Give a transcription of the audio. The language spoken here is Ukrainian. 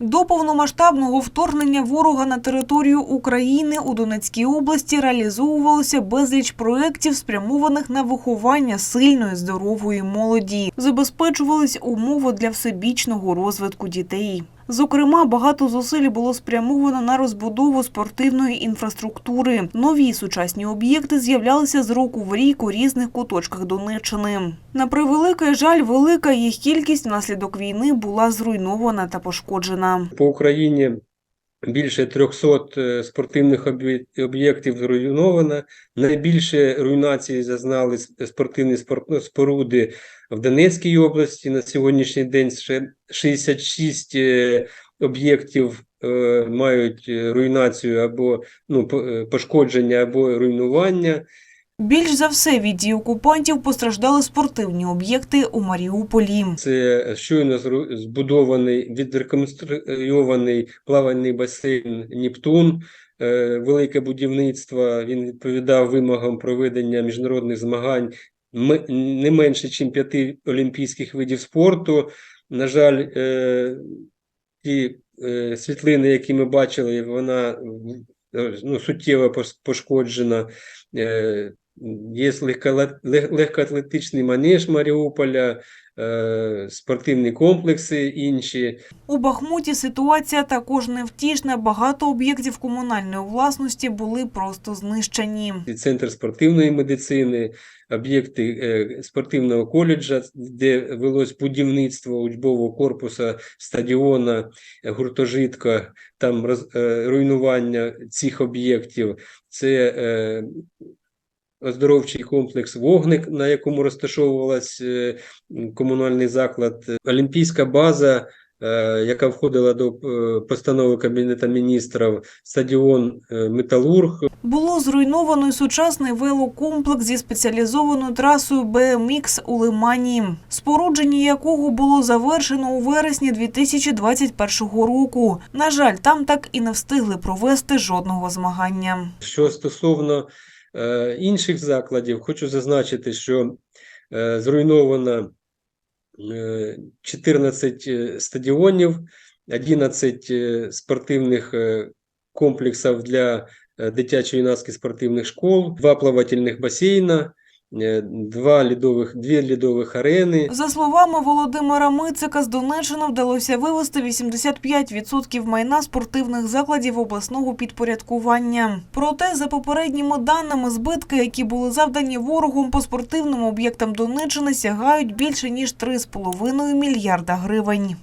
До повномасштабного вторгнення ворога на територію України у Донецькій області реалізовувалося безліч проєктів, спрямованих на виховання сильної, здорової молоді. Забезпечувались умови для всебічного розвитку дітей. Зокрема, багато зусиль було спрямовано на розбудову спортивної інфраструктури. Нові сучасні об'єкти з'являлися з року в рік у різних куточках Донеччини. На превеликий жаль, велика їх кількість внаслідок війни була зруйнована та пошкоджена. По Україні більше 300 е, спортивних об'є- об'єктів зруйновано. Найбільше руйнації зазнали спортивні спор- ну, споруди в Донецькій області. На сьогоднішній день ще 66 е, об'єктів е, мають руйнацію або ну, по- пошкодження або руйнування. Більш за все від дій окупантів постраждали спортивні об'єкти у Маріуполі. Це щойно збудований, відреконструйований плавальний басейн Нептун. Е, Велике будівництво. Він відповідав вимогам проведення міжнародних змагань не менше, ніж п'яти олімпійських видів спорту. На жаль, е, ті е, світлини, які ми бачили, вона ну, суттєво пошкоджена. Є легкоатлетичний манеж Маріуполя, е, спортивні комплекси інші. У Бахмуті ситуація також невтішна. Багато об'єктів комунальної власності були просто знищені. Центр спортивної медицини, об'єкти е, спортивного коледжа, де велось будівництво учбового корпусу, стадіона, гуртожитка, там е, руйнування цих об'єктів. Це оздоровчий комплекс «Вогник», на якому розташовувалась е, комунальний заклад, Олімпійська база, е, яка входила до е, постанови Кабінету міністрів, стадіон Металург, Було зруйновано й сучасний велокомплекс зі спеціалізованою трасою BMX у Лимані, спорудження якого було завершено у вересні 2021 року. На жаль, там так і не встигли провести жодного змагання. Що стосовно інших закладів, хочу зазначити, що е, зруйновано е, 14 е, стадіонів, 11 е, спортивних е, комплексів для дитячо-юнацьких спортивних школ, два плавательних басейна, е, два лідових, дві лідових арени. За словами Володимира Мицика, з Донеччини вдалося вивезти 85% майна спортивних закладів обласного підпорядкування. Проте, за попередніми даними, збитки, які були завдані ворогом по спортивним об'єктам Донеччини, сягають більше ніж 3,5 мільярда гривень.